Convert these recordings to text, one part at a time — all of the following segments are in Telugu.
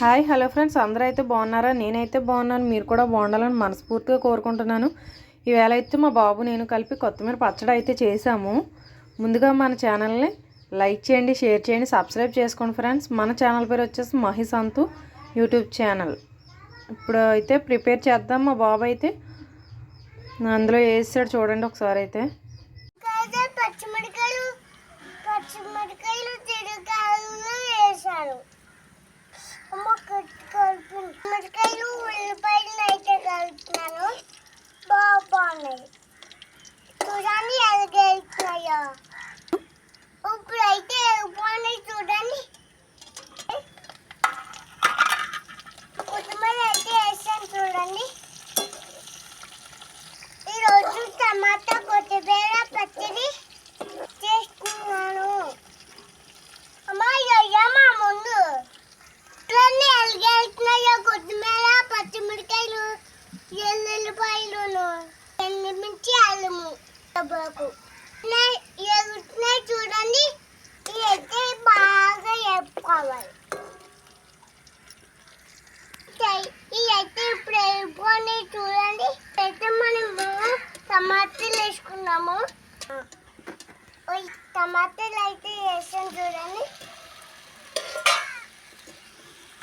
Hi hello friends. అందరూ అయితే బాగున్నారా? నేనైతే బాగున్నాను. మీరు కూడా బాగుండాలని మనస్ఫూర్తిగా కోరుకుంటున్నాను. ఈవేళ అయితే మా బాబు నేను కలిపి కొత్తిమీర పచ్చడి అయితే చేసాము ముందుగా మన ఛానల్ని లైక్ చేయండి షేర్ చేయండి సబ్స్క్రైబ్ చేసుకోండి ఫ్రెండ్స్. మన ఛానల్ పేరు వచ్చేసి మహిసంతు యూట్యూబ్ ఛానల్. ఇప్పుడు అయితే ప్రిపేర్ చేద్దాం. మా బాబు అయితే అందులో వేసాడు చూడండి ఒకసారి అయితే. పచ్చిమిరకాయలు పచ్చిమిరకాయలు తిరగాయలు వేశారు అమ్మ కట్ కలిపి మిరకాయలు ఉల్లిపాయలు అయితే కలుపుతున్నాను బాగా బాగున్నాయి చూడండి ఎలాగేస్తున్నాయో ఇప్పుడు అయితే బాగున్నాయి చూడండి కొత్తిమీర అయితే వేసాను చూడండి ఈరోజు టమాటా కొత్తిమీర పచ్చడి చేసుకున్నాను అమ్మా అయ్యమ్మా ముందు ఇట్లన్నీ ఎలిగేస్తున్నాయో కొత్తిమీర పచ్చిమిరకాయలు ఎల్లుల్లిపాయలు ఎండుమిర్చి అల్లము బాబు ఎగుతున్నాయి చూడండి అయితే బాగా వేపుకోవాలి అయితే ఇప్పుడు వేపుకొని చూడండి అయితే మనము టమాటాలు వేసుకున్నాము టమాటాలు అయితే వేసాం చూడండి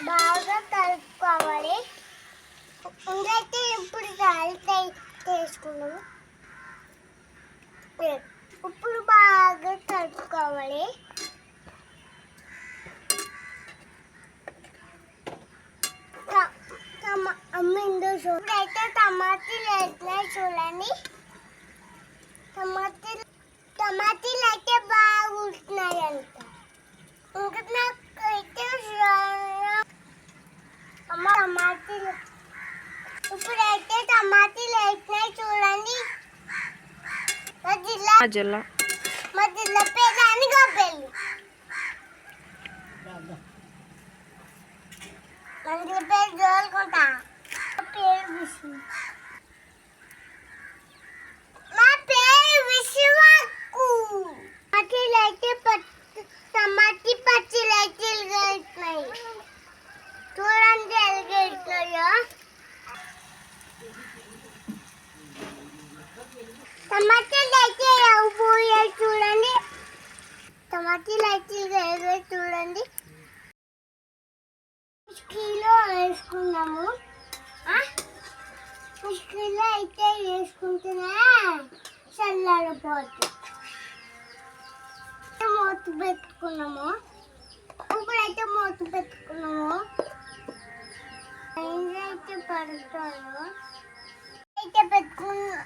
బాగా కలుపుకోవాలి. ఇంకైతే ఇప్పుడు సాల్ట్ వేసుకున్నాము ఇప్పుడు బాగా కలుపుకోవాలి ట- ఇప్పుడైతే టమాటీలు వేస్తున్నాయి చూడండి. టమాటీలు టమాటీలు అయితే బాగా ఉడుతున్నాయి ఇంకా నాకు అయితే అమ్మ టమాటీలు ఇప్పుడైతే టమాటీలు వేస్తున్నాయి చూడండి. మా జిల్లా ఆ జిల్లా. మా జిల్లా పేరు మన జిల్లా పేరు జోలుకుంటా మా పేరు విష్ణు మా పేరు విశ్వకు పచ్చళ్ళు అయితే టమాటీ పచ్చళ్ళు అయితే ఎలుగెడుతున్నాయి చూడండి ఎలుగెడుతున్నాయో టమాటీలు అయితే పోయాయి చూడండి చూడండి. కిలో వేసుకున్నాము. కిలో అయితే వేసుకుంటున్నా చల్లారిపోతుంది మూత పెట్టుకున్నాము. ఇప్పుడైతే మూత పెట్టుకున్నాము. అయితే పడుతాను. అయితే పెట్టుకున్నా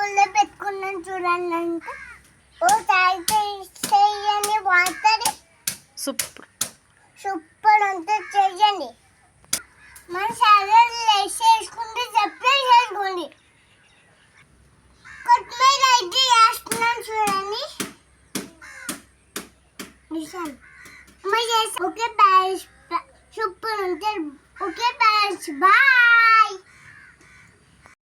ఊళ్ళో పెట్టుకున్నాను చూడండి అంటే. Super super. అంతా చెయ్యండి. మన సాలెడ్ వేసేసుకుంటే సప్లై చేసుకోండి. కొత్తిమీర అయితే వేస్తున్నాను చూడండి. ఓకే బాయ్ సూపర్ ఉంటుంది ఓకే బాయ్ బాయ్.